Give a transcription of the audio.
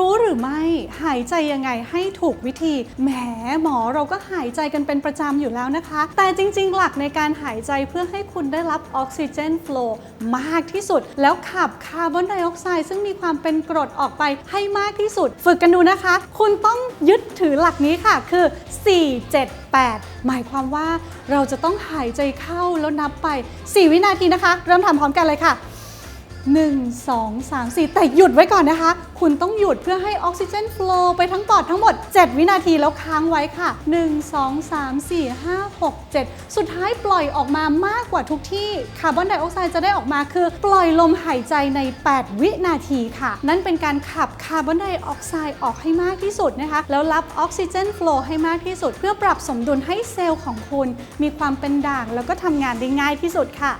รู้หรือไม่หายใจยังไงให้ถูกวิธี แหมหมอเราก็หายใจกันเป็นประจำอยู่แล้วนะคะ แต่จริง ๆ หลักในการหายใจเพื่อให้คุณได้รับออกซิเจนฟลูมากที่สุด แล้วขับคาร์บอนไดออกไซด์ซึ่งมีความเป็นกรดออกไปให้มากที่สุด ฝึกกันดูนะคะ คุณต้องยึดถือหลักนี้ค่ะคือ 4 7 8 หมายความว่าเราจะต้องหายใจเข้าแล้วนับไป 4 วินาทีนะคะ เริ่มทำพร้อมกันเลยค่ะ 1 2 3 4 แต่หยุดไว้ก่อนนะคะ คุณต้องหยุดเพื่อให้ออกซิเจนฟลูไปทั้งปอดทั้งหมด 7 วินาทีแล้วค้างไว้ค่ะ 1 2 3 4 5 6 7 สุดท้ายปล่อยออกมามากกว่าทุกที่คาร์บอนไดออกไซด์จะได้ออกมาคือ ปล่อยลมหายใจใน 8 วินาทีค่ะ นั่นเป็นการขับคาร์บอนไดออกไซด์ออกให้มากที่สุดนะคะ แล้วรับออกซิเจนฟลูให้มากที่สุด เพื่อปรับสมดุลให้เซลล์ของคุณ มีความเป็นด่างแล้วก็ทำงานได้ง่ายที่สุดค่ะ